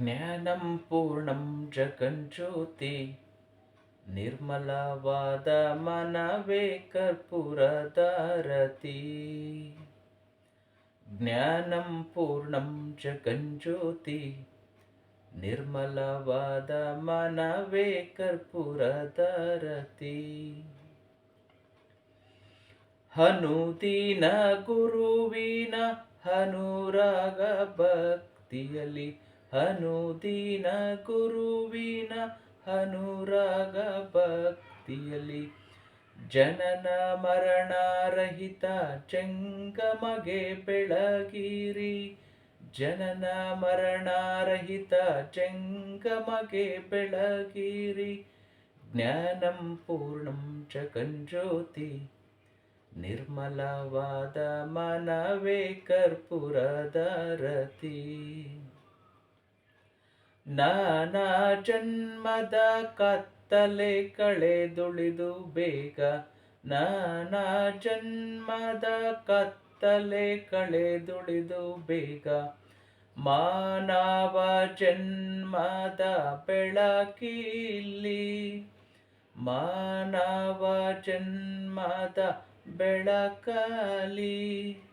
ಜ್ಞಾನಂ ಪೂರ್ಣಂ ಜಗಜ್ಯೋತಿ ನಿರ್ಮಲವಾದ ಮನವೇ ಕರ್ಪೂರದಾರತಿ ಜ್ಞಾನಂ ಪೂರ್ಣಂ ಜಗಜ್ಯೋತಿ ನಿರ್ಮಲವಾದ ಮನವೇ ಕರ್ಪೂರದಾರತಿ ಹನುದೀನ ಗುರುವಿನ ಹನುರಾಗ ಭಕ್ತಿಯಲ್ಲಿ ಹನುದಿನ ಗುರುವಿನ ಹನುರಾಗ ಭಕ್ತಿಯಲ್ಲಿ ಜನನ ಮರಣಾರಹಿತ ಜಂಗಮಗೆ ಬೆಳಗಿರಿ. ಜನನ ಮರಣಾರಹಿತ ಜಂಗಮಗೆ ಬೆಳಗಿರಿ. ಜ್ಞಾನಂ ಪೂರ್ಣಂ ಜಗಜ್ಯೋತಿ ನಿರ್ಮಲವಾದ ಮನವೇ ಕರ್ಪೂರದಾರತಿ. ನಾನಾ ಜನ್ಮದ ಕತ್ತಲೆ ಕಳೆದುಳಿದು ಬೇಗ. ನಾನಾ ಜನ್ಮದ ಕತ್ತಲೆ ಕಳೆದುಳಿದು ಬೇಗ. ಮಾನವ ಜನ್ಮದ ಬೆಳಕಿಲ್ಲಿ, ಮಾನವ ಜನ್ಮದ ಬೆಳಕಲಿ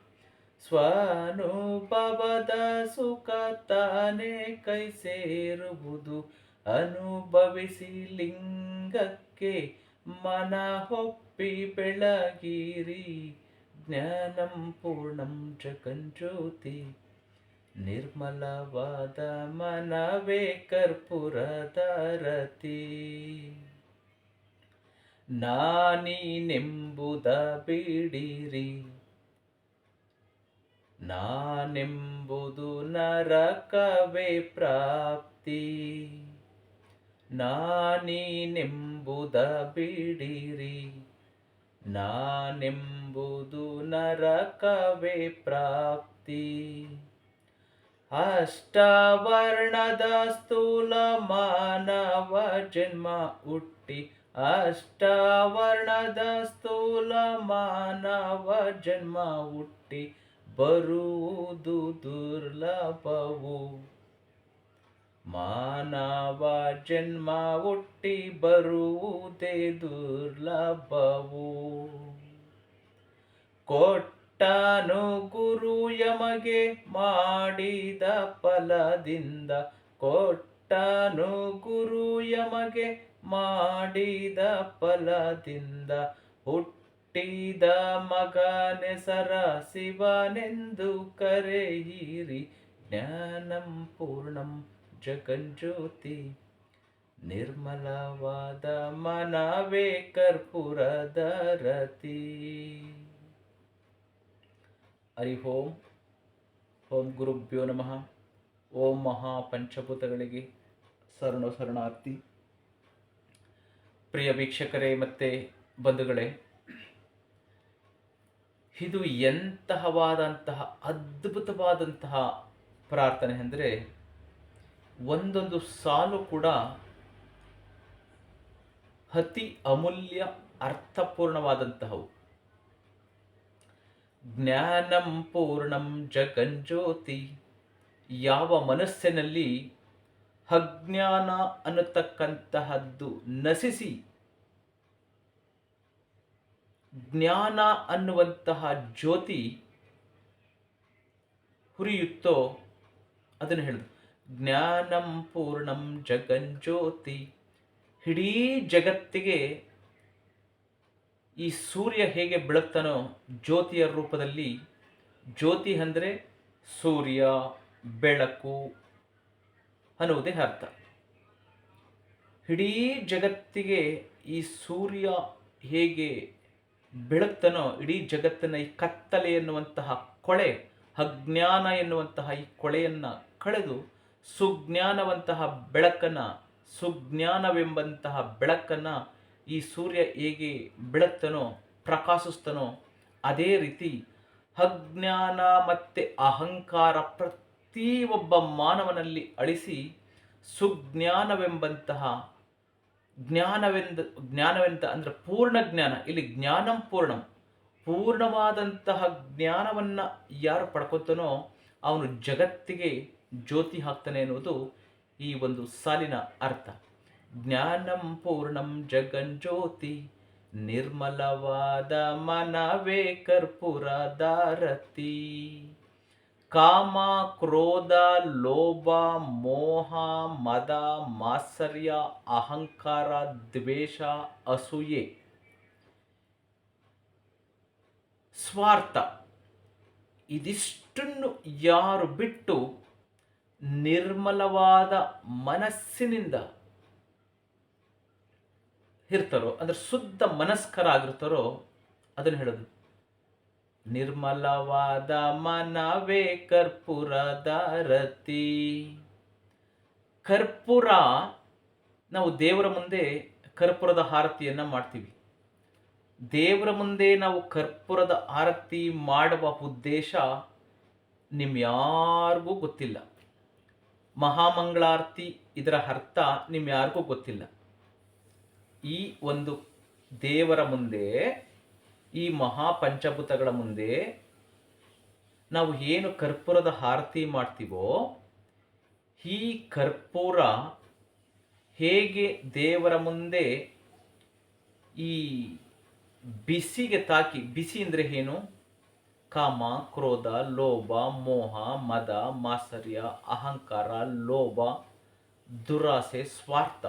ಸ್ವಾನುಭವದ ಸುಖ ತಾನೇ ಕೈ ಸೇರುವುದು. ಅನುಭವಿಸಿ ಲಿಂಗಕ್ಕೆ ಮನ ಹೊಪ್ಪಿ ಬೆಳಗಿರಿ. ಜ್ಞಾನಂ ಪೂರ್ಣಂ ಜಗಜ್ಯೋತಿ ನಿರ್ಮಲವಾದ ಮನವೇ ಕರ್ಪುರದಾರತಿ ನಾನೀನೆಂಬುದ ಬಿಡಿರಿ. ನಾನೆಂಬುದು ನರಕವೇ ಪ್ರಾಪ್ತಿ. ನಾನೀನೆಂಬುದ ಬಿಡಿರಿ. ನಾನೆಂಬುದು ನರಕವೇ ಪ್ರಾಪ್ತಿ. ಅಷ್ಟವರ್ಣದ ಸ್ಥೂಲ ಮಾನವ ಜನ್ಮ ಹುಟ್ಟಿ, ಅಷ್ಟವರ್ಣದ ಸ್ಥೂಲ ಮಾನವ ಜನ್ಮ ಹುಟ್ಟಿ ಬರುವುದು ದುರ್ಲಭವು. ಮಾನವ ಜನ್ಮ ಒಟ್ಟಿ ಬರುವುದೇ ದುರ್ಲಭವು. ಕೊಟ್ಟನು ಗುರು ಯಮಗೆ ಮಾಡಿದ ಫಲದಿಂದ, ಕೊಟ್ಟನು ಗುರು ಯಮಗೆ ಮಾಡಿದ ಫಲದಿಂದ ಹುಟ್ಟಿದ ಮಗನೆಸರ ಶಿವನೆಂದು ಕರೆಯಿರಿ. ಜ್ಞಾನಂ ಪೂರ್ಣಂ ಜಗಜ್ಯೋತಿ ನಿರ್ಮಲವಾದ ಮನವೇ ಕರ್ಪೂರದಾರತಿ ಹರಿ ಓಂ. ಓಂ ಗುರುಭ್ಯೋ ನಮಃ. ಓಂ ಮಹಾ ಪಂಚಭೂತಗಳಿಗೆ ಶರಣ ಶರಣಾರ್ಥಿ. ಪ್ರಿಯ ವೀಕ್ಷಕರೇ ಮತ್ತು ಬಂಧುಗಳೇ ಇದು ಎಂತಹವಾದಂತಹ ಅದ್ಭುತವಾದಂತಹ ಪ್ರಾರ್ಥನೆ ಅಂದರೆ ಒಂದೊಂದು ಸಾಲು ಕೂಡ ಅತಿ ಅಮೂಲ್ಯ, ಅರ್ಥಪೂರ್ಣವಾದಂತಹವು. ಜ್ಞಾನಂ ಪೂರ್ಣಂ ಜಗಂಜ್ಯೋತಿ ಯಾವ ಮನಸ್ಸಿನಲ್ಲಿ ಅಜ್ಞಾನ ಅನ್ನತಕ್ಕಂತಹದ್ದು ನಶಿಸಿ ಜ್ಞಾನ ಅನ್ನುವಂತಹ ಜ್ಯೋತಿ ಹುರಿಯುತ್ತೋ ಅದನ್ನು ಹೇಳಿದ್ರು ಜ್ಞಾನಂ ಪೂರ್ಣಂ ಜಗಜ್ಯೋತಿ ಇಡೀ ಜಗತ್ತಿಗೆ ಈ ಸೂರ್ಯ ಹೇಗೆ ಬೆಳಗ್ತಾನೋ ಜ್ಯೋತಿಯ ರೂಪದಲ್ಲಿ, ಜ್ಯೋತಿ ಅಂದರೆ ಸೂರ್ಯ, ಬೆಳಕು ಅನ್ನುವುದೇ ಅರ್ಥ. ಇಡೀ ಜಗತ್ತಿಗೆ ಈ ಸೂರ್ಯ ಹೇಗೆ ಬೆಳಗ್ತಾನೋ, ಇಡೀ ಜಗತ್ತಿನ ಈ ಕತ್ತಲೆ ಎನ್ನುವಂತಹ ಕೊಳೆ, ಅಜ್ಞಾನ ಎನ್ನುವಂತಹ ಈ ಕೊಳೆಯನ್ನು ಕಳೆದು ಸುಜ್ಞಾನವಂತಹ ಬೆಳಕನ್ನು, ಸುಜ್ಞಾನವೆಂಬಂತಹ ಬೆಳಕನ್ನು ಈ ಸೂರ್ಯ ಹೇಗೆ ಬೆಳಗ್ತನೋ, ಪ್ರಕಾಶಿಸ್ತನೋ, ಅದೇ ರೀತಿ ಅಜ್ಞಾನ ಮತ್ತು ಅಹಂಕಾರ ಪ್ರತಿ ಒಬ್ಬ ಮಾನವನಲ್ಲಿ ಅಳಿಸಿ ಸುಜ್ಞಾನವೆಂಬಂತಹ ಜ್ಞಾನವೆಂದ, ಜ್ಞಾನವೆಂತ ಅಂದರೆ ಪೂರ್ಣ ಜ್ಞಾನ. ಇಲ್ಲಿ ಜ್ಞಾನಂ ಪೂರ್ಣಂ. ಪೂರ್ಣವಾದಂತಹ ಜ್ಞಾನವನ್ನು ಯಾರು ಪಡ್ಕೊತಾನೋ ಅವನು ಜಗತ್ತಿಗೆ ಜ್ಯೋತಿ ಹಾಕ್ತಾನೆ ಎನ್ನುವುದು ಈ ಒಂದು ಸಾಲಿನ ಅರ್ಥ. ಜ್ಞಾನಂ ಪೂರ್ಣಂ ಜಗನ್ ಜ್ಯೋತಿ, ನಿರ್ಮಲವಾದ ಮನವೇ ಕರ್ಪೂರದಾರತಿ ಕಾಮ, ಕ್ರೋಧ, ಲೋಭ, ಮೋಹ, ಮದ, ಮಾತ್ಸರ್ಯ, ಅಹಂಕಾರ, ದ್ವೇಷ, ಅಸೂಯೆ. ಸ್ವಾರ್ಥ. ಇದಿಷ್ಟನ್ನು ಯಾರು ಬಿಟ್ಟು ನಿರ್ಮಲವಾದ ಮನಸ್ಸಿನಿಂದ ಇರ್ತಾರೋ, ಅಂದರೆ ಶುದ್ಧ ಮನಸ್ಕರ ಆಗಿರ್ತಾರೋ ಅದನ್ನು ಹೇಳೋದು ನಿರ್ಮಲವಾದ ಮನವೇ ಕರ್ಪೂರದಾರತಿ ಕರ್ಪೂರ, ನಾವು ದೇವರ ಮುಂದೆ ಕರ್ಪೂರದ ಆರತಿಯನ್ನು ಮಾಡ್ತೀವಿ. ದೇವರ ಮುಂದೆ ನಾವು ಕರ್ಪೂರದ ಆರತಿ ಮಾಡುವ ಉದ್ದೇಶ ನಿಮ್ ಯಾರಿಗೂ ಗೊತ್ತಿಲ್ಲ. ಮಹಾಮಂಗಳಾರತಿ ಇದರ ಅರ್ಥ ನಿಮ್ ಯಾರಿಗೂ ಗೊತ್ತಿಲ್ಲ. ಈ ಒಂದು ದೇವರ ಮುಂದೆ ಈ ಮಹಾಪಂಚಭೂತಗಳ ಮುಂದೆ ನಾವು ಏನು ಕರ್ಪೂರದ ಆರತಿ ಮಾಡ್ತೀವೋ, ಈ ಕರ್ಪೂರ ಹೇಗೆ ದೇವರ ಮುಂದೆ ಈ ಬಿಸಿಗೆ ತಾಕಿ, ಬಿಸಿ ಅಂದರೆ ಏನು? ಕಾಮ, ಕ್ರೋಧ, ಲೋಭ, ಮೋಹ, ಮದ, ಮಾಸರ್ಯ, ಅಹಂಕಾರ, ಲೋಭ, ದುರಾಸೆ, ಸ್ವಾರ್ಥ.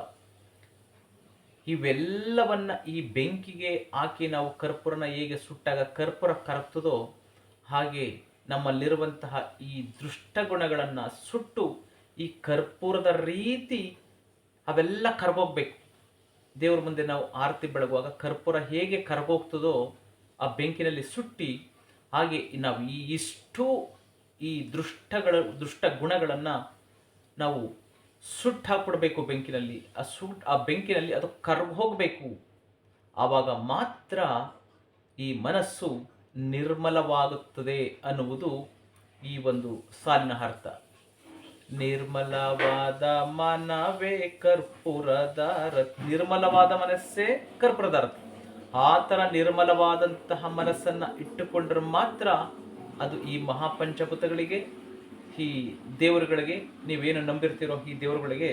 ಇವೆಲ್ಲವನ್ನ ಈ ಬೆಂಕಿಗೆ ಹಾಕಿ ನಾವು ಕರ್ಪೂರನ ಹೇಗೆ ಸುಟ್ಟಾಗ ಕರ್ಪೂರ ಕರಗ್ತದೋ ಹಾಗೆ ನಮ್ಮಲ್ಲಿರುವಂತಹ ಈ ದುಷ್ಟಗುಣಗಳನ್ನು ಸುಟ್ಟು ಈ ಕರ್ಪೂರದ ರೀತಿ ಅವೆಲ್ಲ ಕರ್ಗೋಗ್ಬೇಕು. ದೇವ್ರ ಮುಂದೆ ನಾವು ಆರತಿ ಬೆಳಗುವಾಗ ಕರ್ಪೂರ ಹೇಗೆ ಕರಗೋಗ್ತದೋ ಆ ಬೆಂಕಿನಲ್ಲಿ ಸುಟ್ಟಿ ಹಾಗೆ ನಾವು ಈ ಇಷ್ಟು ಈ ದುಷ್ಟಗಳ ದುಷ್ಟ ಗುಣಗಳನ್ನು ನಾವು ಸುಟ್ಟು ಹಾಕ್ಬಿಡ್ಬೇಕು ಬೆಂಕಿನಲ್ಲಿ. ಆ ಸುಟ್, ಆ ಬೆಂಕಿನಲ್ಲಿ ಅದು ಕರ್ಗ್ ಹೋಗಬೇಕು. ಆವಾಗ ಮಾತ್ರ ಈ ಮನಸ್ಸು ನಿರ್ಮಲವಾಗುತ್ತದೆ ಅನ್ನುವುದು ಈ ಒಂದು ಸಾಲಿನ ಅರ್ಥ. ನಿರ್ಮಲವಾದ ಮನವೇ ಕರ್ಪೂರದ ರಥ, ನಿರ್ಮಲವಾದ ಮನಸ್ಸೇ ಕರ್ಪೂರದ ರಥ. ಆ ಥರ ನಿರ್ಮಲವಾದಂತಹ ಮನಸ್ಸನ್ನು ಇಟ್ಟುಕೊಂಡ್ರೆ ಮಾತ್ರ ಅದು ಈ ಮಹಾಪಂಚಭೂತಗಳಿಗೆ ಈ ದೇವರುಗಳಿಗೆ ನೀವೇನು ನಂಬಿರ್ತೀರೋ ಈ ದೇವರುಗಳಿಗೆ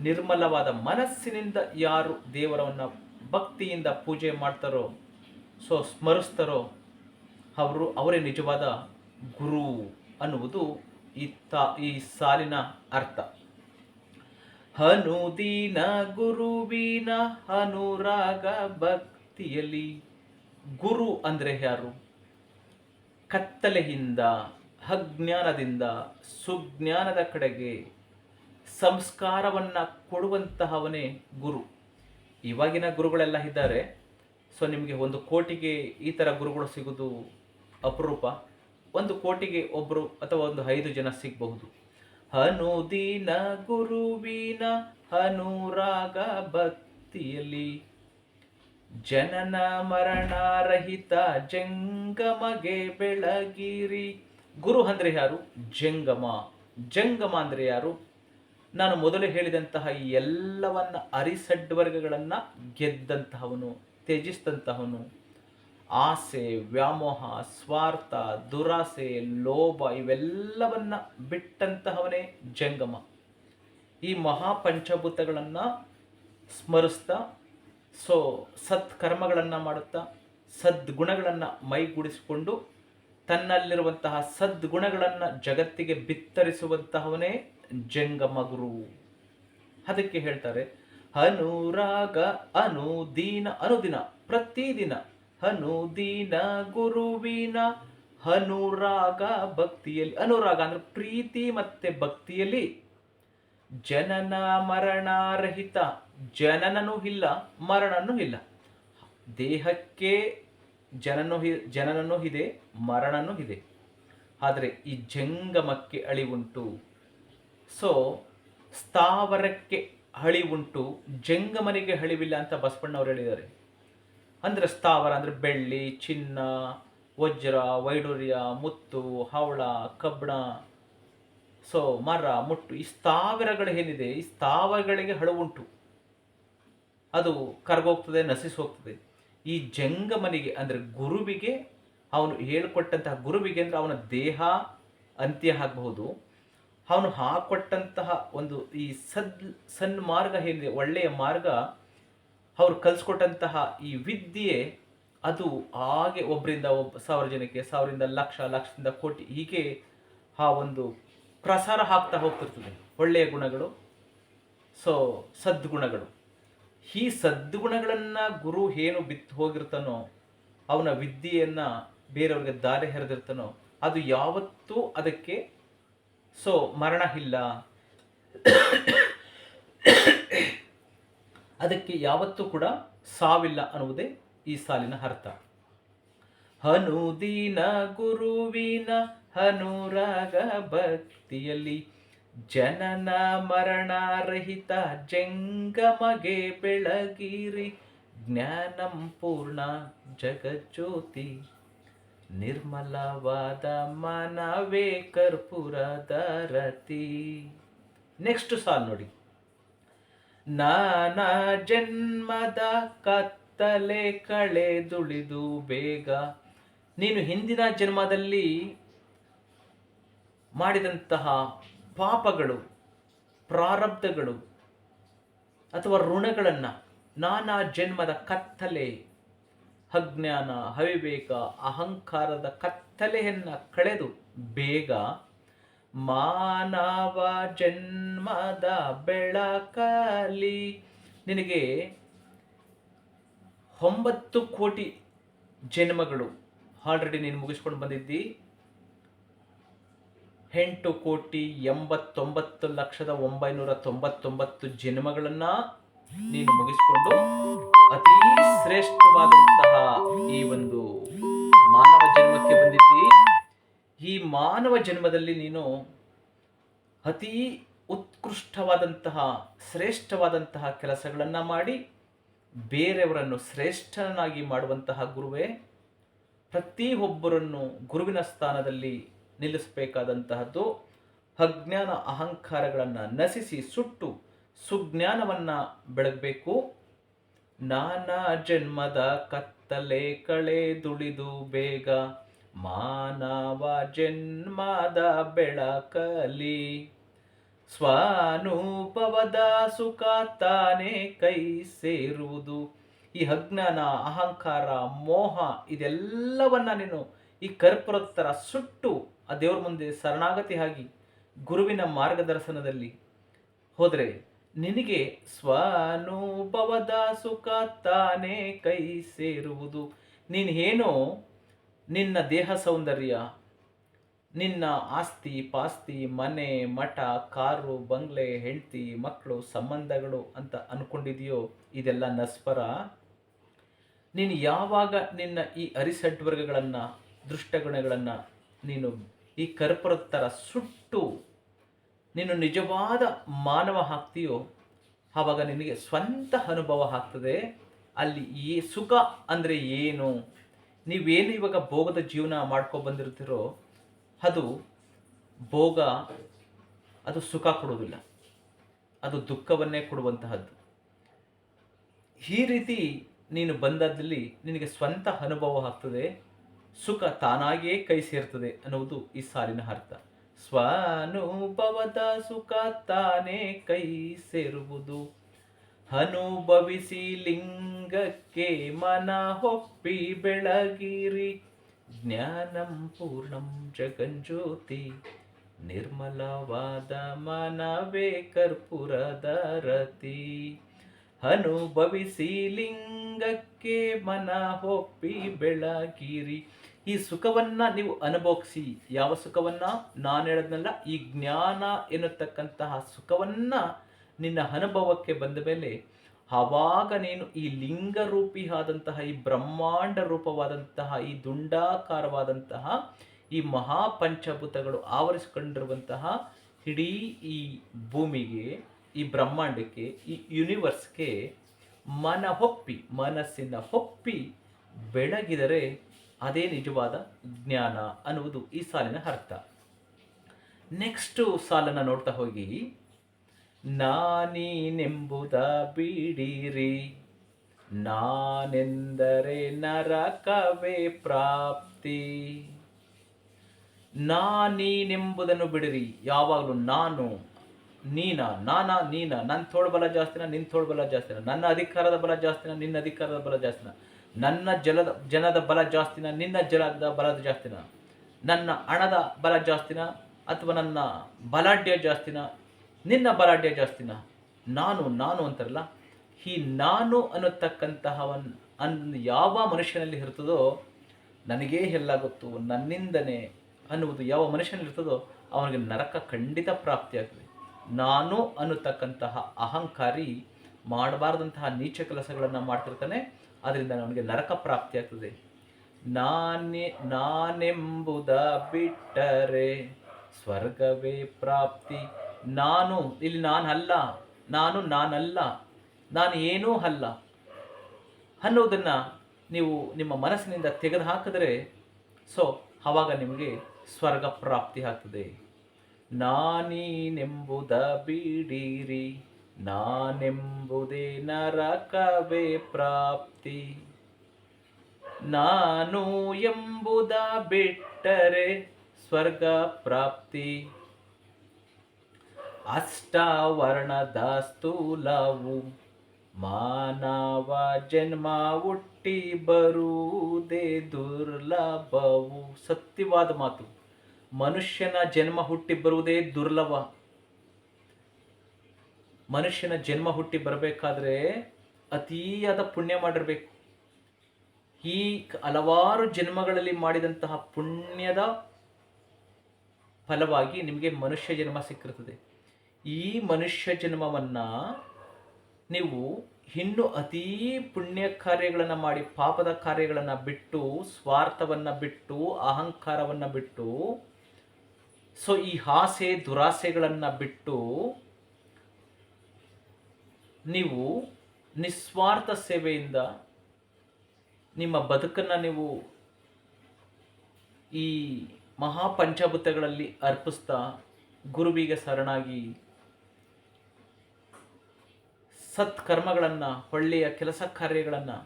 ನಿರ್ಮಲವಾದ ಮನಸ್ಸಿನಿಂದ ಯಾರು ದೇವರವನ್ನು ಭಕ್ತಿಯಿಂದ ಪೂಜೆ ಮಾಡ್ತಾರೋ, ಸೊ ಸ್ಮರಿಸ್ತಾರೋ, ಅವರು ಅವರೇ ನಿಜವಾದ ಗುರು ಅನ್ನುವುದು ಈ ತಾ, ಈ ಸಾಲಿನ ಅರ್ಥ. ಹನುದೀನ ಗುರುವಿನ ಅನುರಾಗ ಭಕ್ತಿಯಲ್ಲಿ ಗುರು ಅಂದರೆ ಯಾರು? ಕತ್ತಲೆಯಿಂದ ಅಜ್ಞಾನದಿಂದ ಸುಜ್ಞಾನದ ಕಡೆಗೆ ಸಂಸ್ಕಾರವನ್ನು ಕೊಡುವಂತಹವನೇ ಗುರು. ಇವಾಗಿನ ಗುರುಗಳೆಲ್ಲ ಇದ್ದಾರೆ. ಸೊ ನಿಮಗೆ ಒಂದು ಕೋಟಿಗೆ ಈ ಥರ ಗುರುಗಳು ಸಿಗೋದು ಅಪರೂಪ. ಒಂದು ಕೋಟಿಗೆ ಒಬ್ಬರು ಅಥವಾ ಒಂದು ಐದು ಜನ ಸಿಗಬಹುದು. ಅನುದಿನ ಗುರುವಿನ ಅನುರಾಗ ಭಕ್ತಿಯಲ್ಲಿ ಜನನ ಮರಣರಹಿತ ಜಂಗಮಗೆ ಬೆಳಗಿರಿ. ಗುರು ಅಂದರೆ ಯಾರು? ಜಂಗಮ. ಜಂಗಮ ಅಂದರೆ ಯಾರು? ನಾನು ಮೊದಲು ಹೇಳಿದಂತಹ ಈ ಎಲ್ಲವನ್ನ ಅರಿಸಡ್ವರ್ಗಗಳನ್ನು ಗೆದ್ದಂತಹವನು ತ್ಯಜಿಸಿದಂತಹವನು ಆಸೆ, ವ್ಯಾಮೋಹ, ಸ್ವಾರ್ಥ, ದುರಾಸೆ, ಲೋಭ ಇವೆಲ್ಲವನ್ನ ಬಿಟ್ಟಂತಹವನೇ ಜಂಗಮ. ಈ ಮಹಾಪಂಚಭೂತಗಳನ್ನು ಸ್ಮರಿಸ್ತಾ, ಸೊ ಸತ್ಕರ್ಮಗಳನ್ನು ಮಾಡುತ್ತಾ, ಸದ್ಗುಣಗಳನ್ನು ಮೈಗೂಡಿಸಿಕೊಂಡು ತನ್ನಲ್ಲಿರುವಂತಹ ಸದ್ಗುಣಗಳನ್ನು ಜಗತ್ತಿಗೆ ಬಿತ್ತರಿಸುವಂತಹವನೇ ಜಂಗಮ ಗುರು ಅದಕ್ಕೆ ಹೇಳ್ತಾರೆ, ಅನುರಾಗ, ಅನುದೀನ, ಅನುದಿನ, ಪ್ರತಿದಿನ ಅನುದೀನ ಗುರುವಿನ ಅನುರಾಗ ಭಕ್ತಿಯಲ್ಲಿ ಅನುರಾಗ ಅಂದ್ರೆ ಪ್ರೀತಿ ಮತ್ತೆ ಭಕ್ತಿಯಲ್ಲಿ ಜನನ ಮರಣಾರಹಿತ. ಜನನನೂ ಇಲ್ಲ, ಮರಣನೂ ಇಲ್ಲ. ದೇಹಕ್ಕೆ ಜನನೂ ಜನನನ್ನು ಇದೆ ಮರಣನೂ ಇದೆ ಆದರೆ ಈ ಜಂಗಮಕ್ಕೆ ಅಳಿವುಂಟು ಸೊ ಸ್ಥಾವರಕ್ಕೆ ಅಳಿವುಂಟು ಜಂಗಮನಿಗೆ ಅಳಿವಿಲ್ಲ ಅಂತ ಬಸವಣ್ಣವ್ರು ಹೇಳಿದ್ದಾರೆ. ಅಂದರೆ ಸ್ಥಾವರ ಅಂದರೆ ಬೆಳ್ಳಿ, ಚಿನ್ನ, ವಜ್ರ, ವೈಡೂರ್ಯ, ಮುತ್ತು, ಹವಳ ಕಬ್ಬಣ ಸೊ ಮರ, ಮುಟ್ಟು, ಈ ಸ್ಥಾವರಗಳು ಏನಿದೆ, ಈ ಸ್ಥಾವರಗಳಿಗೆ ಹಳುವುಂಟು ಅದು ಕರ್ಗೋಗ್ತದೆ ನಶಿಸಿ ಹೋಗ್ತದೆ ಈ ಜಂಗಮನಿಗೆ, ಅಂದರೆ ಗುರುವಿಗೆ, ಅವನು ಹೇಳಿಕೊಟ್ಟಂತಹ ಗುರುವಿಗೆ ಅಂದರೆ ಅವನ ದೇಹ ಅಂತ್ಯ ಆಗಬಹುದು. ಅವನು ಹಾಕೊಟ್ಟಂತಹ ಒಂದು ಈ ಸದ್ ಸನ್ಮಾರ್ಗ ಏನಿದೆ ಒಳ್ಳೆಯ ಮಾರ್ಗ, ಅವ್ರು ಕಲಿಸ್ಕೊಟ್ಟಂತಹ ಈ ವಿದ್ಯೆ, ಅದು ಹಾಗೆ ಒಬ್ಬರಿಂದ ಒಬ್ಬ ಸಾವಿರ ಜನಕ್ಕೆ, ಸಾವಿರದಿಂದ ಲಕ್ಷ, ಲಕ್ಷದಿಂದ ಕೋಟಿ, ಹೀಗೆ ಆ ಒಂದು ಪ್ರಸಾರ ಹಾಕ್ತಾ ಹೋಗ್ತಿರ್ತದೆ. ಒಳ್ಳೆಯ ಗುಣಗಳು ಸೊ ಸದ್ಗುಣಗಳು. ಈ ಸದ್ಗುಣಗಳನ್ನು ಗುರು ಏನು ಬಿತ್ತು ಹೋಗಿರ್ತಾನೋ, ಅವನ ವಿದ್ಯೆಯನ್ನು ಬೇರೆಯವ್ರಿಗೆ ದಾರಿ ಹರಿದಿರ್ತಾನೋ, ಅದು ಯಾವತ್ತೂ ಅದಕ್ಕೆ ಸೊ ಮರಣ ಇಲ್ಲ ಅದಕ್ಕೆ ಯಾವತ್ತೂ ಕೂಡ ಸಾವಿಲ್ಲ ಅನ್ನುವುದೇ ಈ ಸಾಲಿನ ಅರ್ಥ. ಹನುದೀನ ಗುರುವಿನ ಹನುರಾಗ ಭಕ್ತಿಯಲ್ಲಿ ಜನನ ಮರಣಾರಹಿತ ಜಂಗಮಗೆ ಬೆಳಗಿರಿ. ಜ್ಞಾನಂ ಪೂರ್ಣ ಜಗಜ್ಯೋತಿ. ನಿರ್ಮಲವಾದ ಮನವೇ ಕರ್ಪುರದ ರತಿ ನೆಕ್ಸ್ಟ್ ಸಾಲ್ ನೋಡಿ. ನಾನಾ ಜನ್ಮದ ಕತ್ತಲೆ ಕಳೆದುಳಿದು ಬೇಗ. ನೀನು ಹಿಂದಿನ ಜನ್ಮದಲ್ಲಿ ಮಾಡಿದಂತಹ ಪಾಪಗಳು, ಪ್ರಾರಬ್ಧಗಳು ಅಥವಾ ಋಣಗಳನ್ನು ನಾನಾ ಜನ್ಮದ ಕತ್ತಲೆ, ಅಜ್ಞಾನ, ಅವಿವೇಕ, ಅಹಂಕಾರದ ಕತ್ತಲೆಯನ್ನು ಕಳೆದು ಬೇಗ ಮಾನವ ಜನ್ಮದ ಬೆಳಕಲಿ ನಿನಗೆ ಒಂಬತ್ತು ಕೋಟಿ ಜನ್ಮಗಳು. ಆಲ್ರೆಡಿ ನೀನು ಮುಗಿಸ್ಕೊಂಡು ಬಂದಿದ್ದಿ. ಎಂಟು ಕೋಟಿ ಎಂಬತ್ತೊಂಬತ್ತು ಲಕ್ಷದ ಒಂಬೈನೂರ ತೊಂಬತ್ತೊಂಬತ್ತು ಜನ್ಮಗಳನ್ನು ನೀನು ಮುಗಿಸ್ಕೊಂಡು ಅತಿ ಶ್ರೇಷ್ಠವಾದಂತಹ ಈ ಒಂದು ಮಾನವ ಜನ್ಮಕ್ಕೆ ಬಂದಿದ್ದಿ. ಈ ಮಾನವ ಜನ್ಮದಲ್ಲಿ ನೀನು ಅತಿ ಉತ್ಕೃಷ್ಟವಾದಂತಹ, ಶ್ರೇಷ್ಠವಾದಂತಹ ಕೆಲಸಗಳನ್ನು ಮಾಡಿ, ಬೇರೆಯವರನ್ನು ಶ್ರೇಷ್ಠನಾಗಿ ಮಾಡುವಂತಹ ಗುರುವೇ, ಪ್ರತಿಯೊಬ್ಬರನ್ನು ಗುರುವಿನ ಸ್ಥಾನದಲ್ಲಿ ನಿಲ್ಲಿಸಬೇಕಾದಂತಹದ್ದು ಅಜ್ಞಾನ ಅಹಂಕಾರಗಳನ್ನು ನಸಿಸಿ ಸುಟ್ಟು ಸುಜ್ಞಾನವನ್ನು ಬೆಳಗಬೇಕು. ನಾನಾ ಜನ್ಮದ ಕತ್ತಲೆ ಕಳೆದುಳಿದು ಬೇಗ ಮಾನವ ಜನ್ಮದ ಬೆಳಕಲಿ. ಸ್ವಾನುಭವದ ಸುಖ ತಾನೇ ಕೈ ಸೇರುವುದು. ಈ ಅಜ್ಞಾನ, ಅಹಂಕಾರ, ಮೋಹ ಇದೆಲ್ಲವನ್ನ ನೀನು ಈ ಕರ್ಪುರತ್ತರ ಸುಟ್ಟು ಆ ದೇವ್ರ ಮುಂದೆ ಶರಣಾಗತಿ ಆಗಿ ಗುರುವಿನ ಮಾರ್ಗದರ್ಶನದಲ್ಲಿ ಹೋದರೆ ನಿನಗೆ ಸ್ವಾನುಭವದ ಸುಖ ತಾನೇ ಕೈ ಸೇರುವುದು. ನೀನು ಏನೋ ನಿನ್ನ ದೇಹ ಸೌಂದರ್ಯ, ನಿನ್ನ ಆಸ್ತಿ ಪಾಸ್ತಿ, ಮನೆ, ಮಠ, ಕಾರು, ಬಂಗ್ಲೆ, ಹೆಂಡತಿ, ಮಕ್ಕಳು, ಸಂಬಂಧಗಳು ಅಂತ ಅಂದ್ಕೊಂಡಿದೆಯೋ ಇದೆಲ್ಲ ನಸ್ಪರ? ನೀನು ಯಾವಾಗ ನಿನ್ನ ಈ ಅರಿಸಡ್ವರ್ಗಗಳನ್ನು ದೃಷ್ಟಗುಣಗಳನ್ನು ನೀನು ಈ ಕರ್ಪುರದ ಥರ ಸುಟ್ಟು ನೀನು ನಿಜವಾದ ಮಾನವ ಹಾಕ್ತೀಯೋ ಆವಾಗ ನಿನಗೆ ಸ್ವಂತ ಅನುಭವ ಆಗ್ತದೆ. ಅಲ್ಲಿ ಈ ಸುಖ ಅಂದರೆ ಏನು? ನೀವೇನು ಇವಾಗ ಭೋಗದ ಜೀವನ ಮಾಡ್ಕೊ ಬಂದಿರ್ತೀರೋ, ಅದು ಭೋಗ, ಅದು ಸುಖ ಕೊಡುವುದಿಲ್ಲ. ಅದು ದುಃಖವನ್ನೇ ಕೊಡುವಂತಹದ್ದು. ಈ ರೀತಿ ನೀನು ಬಂದದ್ದಲ್ಲಿ ನಿನಗೆ ಸ್ವಂತ ಅನುಭವ ಆಗ್ತದೆ. ಸುಖ ತಾನಾಗಿಯೇ ಕೈ ಸೇರ್ತದೆ ಅನ್ನುವುದು ಈ ಸಾಲಿನ ಅರ್ಥ. ಸ್ವಾನುಭವದ ಸುಖ ತಾನೇ ಕೈ ಸೇರುವುದು. ಅನುಭವಿಸಿ ಲಿಂಗಕ್ಕೆ ಮನ ಹೊಪ್ಪಿ ಬೆಳಗಿರಿ. ಜ್ಞಾನಂ ಪೂರ್ಣಂ ಜಗಂಜ್ಯೋತಿ ನಿರ್ಮಲವಾದ ಮನವೇ ಕರ್ಪುರದ ರತಿ. ಅನುಭವಿಸಿ ಲಿಂಗಕ್ಕೆ ಮನ ಹೊಪ್ಪಿ ಬೆಳಗಿರಿ. ಈ ಸುಖವನ್ನ ನೀವು ಅನುಭವಿಸಿ. ಯಾವ ಸುಖವನ್ನ? ನಾನು ಹೇಳದ್ನಲ್ಲ, ಈ ಜ್ಞಾನ ಎನ್ನುತಕ್ಕಂತಹ ಸುಖವನ್ನ ನಿನ್ನ ಅನುಭವಕ್ಕೆ ಬಂದ ಮೇಲೆ, ಆವಾಗ ನೀನು ಈ ಲಿಂಗರೂಪಿ ಆದಂತಹ, ಈ ಬ್ರಹ್ಮಾಂಡ ರೂಪವಾದಂತಹ, ಈ ದುಂಡಾಕಾರವಾದಂತಹ, ಈ ಮಹಾಪಂಚಭೂತಗಳು ಆವರಿಸಿಕೊಂಡಿರುವಂತಹ ಇಡೀ ಈ ಭೂಮಿಗೆ, ಈ ಬ್ರಹ್ಮಾಂಡಕ್ಕೆ, ಈ ಯೂನಿವರ್ಸ್ಗೆ ಮನ ಹೊಪ್ಪಿ ಮನಸ್ಸಿನ ಹೊಪ್ಪಿ ಬೆಳಗಿದರೆ ಅದೇ ನಿಜವಾದ ಜ್ಞಾನ ಅನ್ನುವುದು ಈ ಸಾಲಿನ ಅರ್ಥ. ನೆಕ್ಸ್ಟು ಸಾಲನ್ನು ನೋಡ್ತಾ ಹೋಗಿ. ನಾನೀನೆಂಬುದ ಬಿಡಿರಿ. ನಾನೆಂದರೆ ನರಕವೇ ಪ್ರಾಪ್ತಿ. ನಾನೀನೆಂಬುದನ್ನು ಬಿಡಿರಿ. ಯಾವಾಗಲೂ ನಾನು, ನೀನ, ನಾನಾ, ನೀನ ನನ್ನ ತೋಳ್ಬಲ ಜಾಸ್ತಿನ ನಿನ್ನ ತೋಳ್ಬಲ ಜಾಸ್ತಿನ, ನನ್ನ ಅಧಿಕಾರದ ಬಲ ಜಾಸ್ತಿನ, ನಿನ್ನ ಅಧಿಕಾರದ ಬಲ ಜಾಸ್ತಿನ. ನನ್ನ ಜಲದ, ಜನದ ಬಲ ಜಾಸ್ತಿನ, ನಿನ್ನ ಜಲದ ಬಲದ ಜಾಸ್ತಿನ, ನನ್ನ ಹಣದ ಬಲ ಜಾಸ್ತಿನ, ಅಥವಾ ನನ್ನ ಬಲಾಢ್ಯ ಜಾಸ್ತಿನ, ನಿನ್ನ ಬಲಾಢ್ಯ ಜಾಸ್ತಿನ, ನಾನು ನಾನು ಅಂತಾರಲ್ಲ, ಈ ನಾನು ಅನ್ನತಕ್ಕಂತಹವನ್, ಅನ್ ಯಾವ ಮನುಷ್ಯನಲ್ಲಿ ಇರ್ತದೋ, ನನಗೇ ಎಲ್ಲ ಗೊತ್ತು, ನನ್ನಿಂದನೇ ಅನ್ನುವುದು ಯಾವ ಮನುಷ್ಯನಲ್ಲಿ ಇರ್ತದೋ, ಅವನಿಗೆ ನರಕ ಖಂಡಿತ ಪ್ರಾಪ್ತಿಯಾಗ್ತದೆ. ನಾನು ಅನ್ನತಕ್ಕಂತಹ ಅಹಂಕಾರಿ, ಮಾಡಬಾರ್ದಂತಹ ನೀಚ ಕೆಲಸಗಳನ್ನು ಮಾಡ್ತಿರ್ತಾನೆ ಅದರಿಂದ ನಮಗೆ ನರಕ ಪ್ರಾಪ್ತಿ ಆಗ್ತದೆ. ನಾನೇ, ನಾನೆಂಬುದ ಬಿಟ್ಟರೆ ಸ್ವರ್ಗವೇ ಪ್ರಾಪ್ತಿ. ನಾನು, ಇಲ್ಲಿ ನಾನು ಅಲ್ಲ ನಾನು ನಾನಲ್ಲ, ನಾನು ಏನೂ ಅಲ್ಲ. ಅನ್ನೋದನ್ನು ನೀವು ನಿಮ್ಮ ಮನಸ್ಸಿನಿಂದ ತೆಗೆದು ಹಾಕಿದರೆ ಸೊ ಆವಾಗ ನಿಮಗೆ ಸ್ವರ್ಗ ಪ್ರಾಪ್ತಿ ಆಗ್ತದೆ. ನಾನೀನೆಂಬುದ ಬಿಡಿರಿ. ನಾನೆಂಬುದೇ ನರಕವೇ ಪ್ರಾಪ್ತಿ. ನಾನು ಎಂಬುದ ಬಿಟ್ಟರೆ ಸ್ವರ್ಗ ಪ್ರಾಪ್ತಿ. ಅಷ್ಟವರ್ಣದ ಸ್ಥೂಲವು ಮಾನವ ಜನ್ಮ ಹುಟ್ಟಿ ಬರುವುದೇ ದುರ್ಲಭವು. ಸತ್ಯವಾದ ಮಾತು. ಮನುಷ್ಯನ ಜನ್ಮ ಹುಟ್ಟಿ ಬರುವುದೇ ದುರ್ಲಭ. ಮನುಷ್ಯನ ಜನ್ಮ ಹುಟ್ಟಿ ಬರಬೇಕಾದ್ರೆ ಅತಿಯಾದ ಪುಣ್ಯ ಮಾಡಿರಬೇಕು. ಈ ಹಲವಾರು ಜನ್ಮಗಳಲ್ಲಿ ಮಾಡಿದಂತಹ ಪುಣ್ಯದ ಫಲವಾಗಿ ನಿಮಗೆ ಮನುಷ್ಯ ಜನ್ಮ ಸಿಕ್ಕಿರ್ತದೆ. ಈ ಮನುಷ್ಯ ಜನ್ಮವನ್ನ ನೀವು ಇನ್ನು ಅತೀ ಪುಣ್ಯ ಕಾರ್ಯಗಳನ್ನು ಮಾಡಿ, ಪಾಪದ ಕಾರ್ಯಗಳನ್ನು ಬಿಟ್ಟು, ಸ್ವಾರ್ಥವನ್ನು ಬಿಟ್ಟು, ಅಹಂಕಾರವನ್ನು ಬಿಟ್ಟು, ಸೊ ಈ ಆಸೆ ದುರಾಸೆಗಳನ್ನು ಬಿಟ್ಟು ನೀವು ನಿಸ್ವಾರ್ಥ ಸೇವೆಯಿಂದ ನಿಮ್ಮ ಬದುಕನ್ನು ನೀವು ಈ ಮಹಾಪಂಚಭೂತಗಳಲ್ಲಿ ಅರ್ಪಿಸ್ತಾ ಗುರುವಿಗೆ ಶರಣಾಗಿ ಸತ್ಕರ್ಮಗಳನ್ನು, ಒಳ್ಳೆಯ ಕೆಲಸ ಕಾರ್ಯಗಳನ್ನು,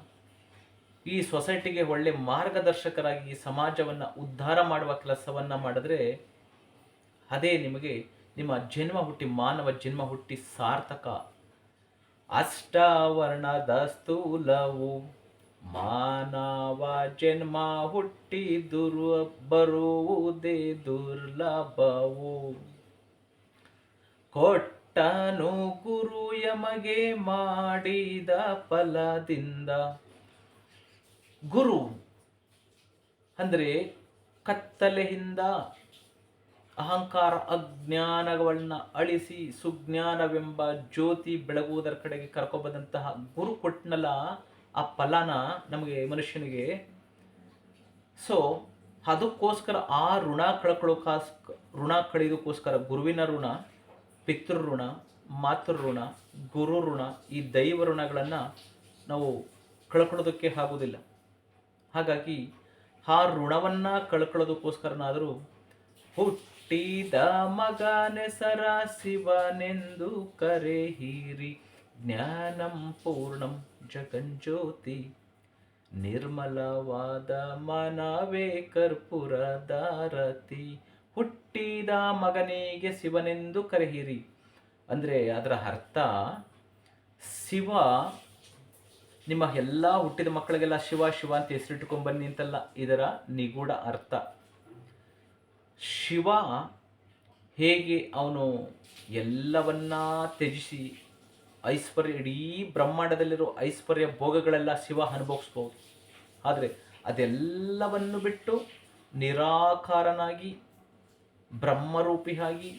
ಈ ಸೊಸೈಟಿಗೆ ಒಳ್ಳೆಯ ಮಾರ್ಗದರ್ಶಕರಾಗಿ ಸಮಾಜವನ್ನು ಉದ್ಧಾರ ಮಾಡುವ ಕೆಲಸವನ್ನು ಮಾಡಿದ್ರೆ ಅದೇ ನಿಮಗೆ ನಿಮ್ಮ ಜನ್ಮ ಹುಟ್ಟಿ, ಮಾನವ ಜನ್ಮ ಹುಟ್ಟಿ ಸಾರ್ಥಕ ಅಷ್ಟವರ್ಣದ ಸ್ಥೂಲವು ಮಾನವ ಜನ್ಮ ಹುಟ್ಟಿ ದುರು ಬರುವುದೇ ದುರ್ಲಭವು. ಕೊಟ್ಟನು ಗುರು ಯಮಗೆ ಮಾಡಿದ ಫಲದಿಂದ. ಗುರು ಅಂದರೆ ಕತ್ತಲೆಯಿಂದ ಅಹಂಕಾರ ಅಜ್ಞಾನಗಳನ್ನ ಅಳಿಸಿ ಸುಜ್ಞಾನವೆಂಬ ಜ್ಯೋತಿ ಬೆಳಗುವುದರ ಕಡೆಗೆ ಕರ್ಕೊಬಂದಂತಹ ಗುರು ಕೊಟ್ಟನಲ್ಲ ಆ ಫಲನ ನಮಗೆ ಮನುಷ್ಯನಿಗೆ. ಸೊ ಅದಕ್ಕೋಸ್ಕರ ಆ ಋಣ ಕಳ್ಕೊಳ್ಳೋಕಾಸ್, ಋಣ ಕಳೆಯೋದಕ್ಕೋಸ್ಕರ ಗುರುವಿನ ಋಣ, ಪಿತೃ ಋಣ, ಮಾತೃ ಋಣ, ಗುರು ಋಣ ಈ ದೈವ ಋಣಗಳನ್ನು ನಾವು ಕಳ್ಕೊಳ್ಳೋದಕ್ಕೆ ಆಗೋದಿಲ್ಲ ಹಾಗಾಗಿ ಆ ಋಣವನ್ನು ಕಳ್ಕೊಳ್ಳೋದಕ್ಕೋಸ್ಕರನಾದರೂ ಹುಟ್ಟಿದ ಮಗನೆಸರ ಶಿವನೆಂದು ಕರೆ ಹೀರಿ ಜ್ಞಾನಂ ಪೂರ್ಣಂ ಜಗಂಜ್ಯೋತಿ ನಿರ್ಮಲವಾದ ಮನವೇ ಕರ್ಪೂರದಾರತಿ ಹುಟ್ಟಿದ ಮಗನಿಗೆ ಶಿವನೆಂದು ಕರೆಹಿರಿ. ಅಂದರೆ ಅದರ ಅರ್ಥ, ಶಿವ, ನಿಮ್ಮ ಎಲ್ಲ ಹುಟ್ಟಿದ ಮಕ್ಕಳಿಗೆಲ್ಲ ಶಿವ ಶಿವ ಅಂತ ಹೆಸರಿಟ್ಕೊಂಡ್ಬನ್ನಿ ಅಂತಲ್ಲ, ಇದರ ನಿಗೂಢ ಅರ್ಥ. ಶಿವ ಹೇಗೆ ಅವನು ಎಲ್ಲವನ್ನ ತ್ಯಜಿಸಿ ಐಶ್ವರ್ಯ, ಇಡೀ ಬ್ರಹ್ಮಾಂಡದಲ್ಲಿರೋ ಐಶ್ವರ್ಯ ಭೋಗಗಳೆಲ್ಲ ಶಿವ ಅನುಭವಿಸ್ಬೋದು. ಆದರೆ ಅದೆಲ್ಲವನ್ನು ಬಿಟ್ಟು ನಿರಾಕಾರನಾಗಿ ಬ್ರಹ್ಮರೂಪಿಯಾಗಿ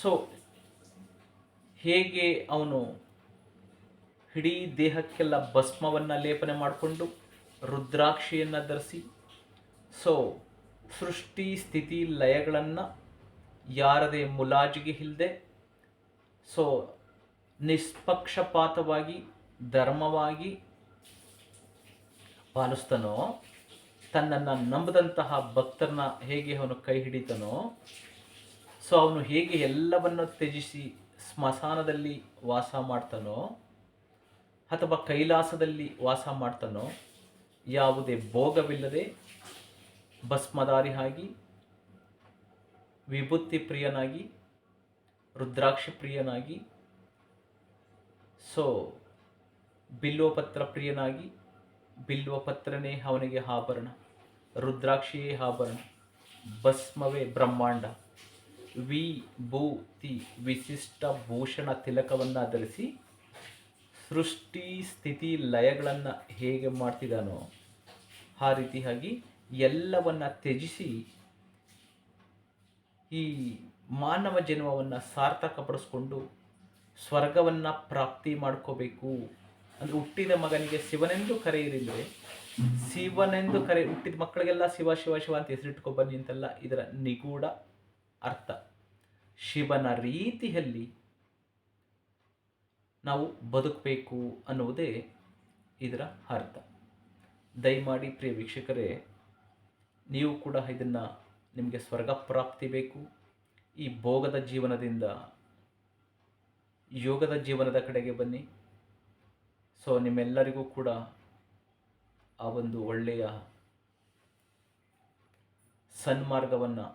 ಸೊ ಹೇಗೆ ಅವನು ಇಡೀ ದೇಹಕ್ಕೆಲ್ಲ ಭಸ್ಮವನ್ನು ಲೇಪನೆ ಮಾಡಿಕೊಂಡು ರುದ್ರಾಕ್ಷಿಯನ್ನು ಧರಿಸಿ, ಸೊ ಸೃಷ್ಟಿ ಸ್ಥಿತಿ ಲಯಗಳನ್ನು ಯಾರದೇ ಮುಲಾಜಿಗೆ ಇಲ್ಲದೆ ಸೊ ನಿಷ್ಪಕ್ಷಪಾತವಾಗಿ, ಧರ್ಮವಾಗಿ ಪಾಲಿಸ್ತಾನೋ ತನ್ನನ್ನು ನಂಬದಂತಹ ಭಕ್ತರನ್ನ ಹೇಗೆ ಅವನು ಕೈ ಹಿಡಿತಾನೋ, ಸೊ ಅವನು ಹೇಗೆ ಎಲ್ಲವನ್ನು ತ್ಯಜಿಸಿ ಸ್ಮಶಾನದಲ್ಲಿ ವಾಸ ಮಾಡ್ತಾನೋ, ಅಥವಾ ಕೈಲಾಸದಲ್ಲಿ ವಾಸ ಮಾಡ್ತಾನೋ, ಯಾವುದೇ ಭೋಗವಿಲ್ಲದೆ ಭಸ್ಮಧಾರಿ ಆಗಿ, ವಿಭೂತಿ ಪ್ರಿಯನಾಗಿ, ರುದ್ರಾಕ್ಷಿ ಪ್ರಿಯನಾಗಿ, ಸೊ ಬಿಲ್ವಪತ್ರ ಪ್ರಿಯನಾಗಿ, ಬಿಲ್ವಪತ್ರನೇ ಅವನಿಗೆ ಆಭರಣ, ರುದ್ರಾಕ್ಷಿಯೇ ಆಭರಣ, ಭಸ್ಮವೇ ಬ್ರಹ್ಮಾಂಡ. ವಿಭೂತಿ ವಿಶಿಷ್ಟ ಭೂಷಣ ತಿಲಕವನ್ನು ಧರಿಸಿ, ಸೃಷ್ಟಿ ಸ್ಥಿತಿ ಲಯಗಳನ್ನು ಹೇಗೆ ಮಾಡ್ತಿದ್ದಾನೋ, ಆ ರೀತಿಯಾಗಿ ಎಲ್ಲವನ್ನ ತ್ಯಜಿಸಿ ಈ ಮಾನವ ಜನ್ಮವನ್ನು ಸಾರ್ಥಕಪಡಿಸ್ಕೊಂಡು ಸ್ವರ್ಗವನ್ನು ಪ್ರಾಪ್ತಿ ಮಾಡ್ಕೋಬೇಕು. ಅಂದರೆ ಹುಟ್ಟಿದ ಮಗನಿಗೆ ಶಿವನೆಂದು ಕರೆಯಿರಿದ್ರೆ ಶಿವನೆಂದು ಕರೆ, ಹುಟ್ಟಿದ ಮಕ್ಕಳಿಗೆಲ್ಲ ಶಿವ ಶಿವ ಶಿವ ಅಂತ ಹೆಸರಿಟ್ಕೊ ಬನ್ನಿ ಅಂತೆಲ್ಲ, ಇದರ ನಿಗೂಢ ಅರ್ಥ. ಶಿವನ ರೀತಿಯಲ್ಲಿ ನಾವು ಬದುಕಬೇಕು ಅನ್ನುವುದೇ ಇದರ ಅರ್ಥ. ದಯಮಾಡಿ ಪ್ರಿಯ ವೀಕ್ಷಕರೇ ನೀವು ಕೂಡ ಇದನ್ನು ನಿಮಗೆ ಸ್ವರ್ಗ ಪ್ರಾಪ್ತಿ ಬೇಕು. ಈ ಭೋಗದ ಜೀವನದಿಂದ ಯೋಗದ ಜೀವನದ ಕಡೆಗೆ ಬನ್ನಿ. ಸೊ ನಿಮ್ಮೆಲ್ಲರಿಗೂ ಕೂಡ ಆ ಒಂದು ಒಳ್ಳೆಯ ಸನ್ಮಾರ್ಗವನ್ನು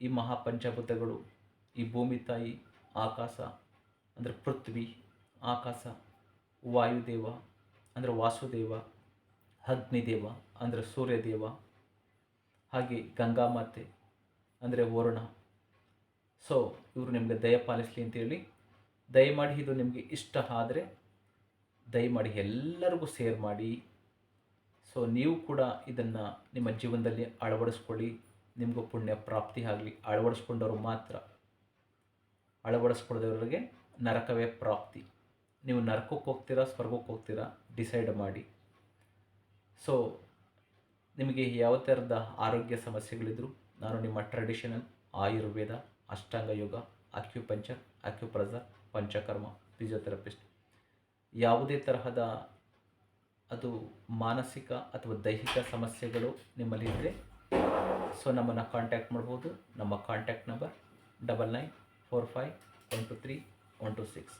ಈ ಮಹಾಪಂಚಭೂತಗಳು, ಈ ಭೂಮಿ ತಾಯಿ, ಆಕಾಶ, ಅಂದರೆ ಪೃಥ್ವಿ, ಆಕಾಶ, ವಾಯುದೇವ, ಅಂದರೆ ವಾಸುದೇವ, ಅಗ್ನಿದೇವ, ಅಂದರೆ ಸೂರ್ಯದೇವ ಹಾಗೆ ಗಂಗಾ ಮಾತೆ, ಅಂದರೆ ವರುಣ. ಸೊ ಇವರು ನಿಮಗೆ ದಯ ಪಾಲಿಸಲಿ ಅಂತೇಳಿ ದಯಮಾಡಿ ಇದು ನಿಮಗೆ ಇಷ್ಟ ಆದರೆ ದಯಮಾಡಿ ಎಲ್ಲರಿಗೂ ಸೇರ್ ಮಾಡಿ. ಸೊ ನೀವು ಕೂಡ ಇದನ್ನು ನಿಮ್ಮ ಜೀವನದಲ್ಲಿ ಅಳವಡಿಸ್ಕೊಳ್ಳಿ, ನಿಮಗೂ ಪುಣ್ಯ ಪ್ರಾಪ್ತಿ ಆಗಲಿ. ಅಳವಡಿಸ್ಕೊಂಡವರು ಮಾತ್ರ. ಅಳವಡಿಸ್ಕೊಳ್ಳೋದವರಿಗೆ ನರಕವೇ ಪ್ರಾಪ್ತಿ. ನೀವು ನರಕಕ್ಕೆ ಹೋಗ್ತೀರಾ, ಸ್ವರ್ಗಕ್ಕೆ ಹೋಗ್ತೀರಾ ಡಿಸೈಡ್ ಮಾಡಿ. ಸೊ ನಿಮಗೆ ಯಾವ ಥರದ ಆರೋಗ್ಯ ಸಮಸ್ಯೆಗಳಿದ್ರು ನಾನು ನಿಮ್ಮ traditional Ayurveda, Ashtanga yoga acupuncture acupressure Panchakarma physiotherapist ಯಾವುದೇ ತರಹದ ಅದು ಮಾನಸಿಕ ಅಥವಾ ದೈಹಿಕ ಸಮಸ್ಯೆಗಳು ನಿಮ್ಮಲ್ಲಿ ಇದ್ದರೆ ಸೊ ನಮ್ಮನ್ನು ಕಾಂಟ್ಯಾಕ್ಟ್ ಮಾಡ್ಬೋದು. ನಮ್ಮ contact number double nine four five one two three one two six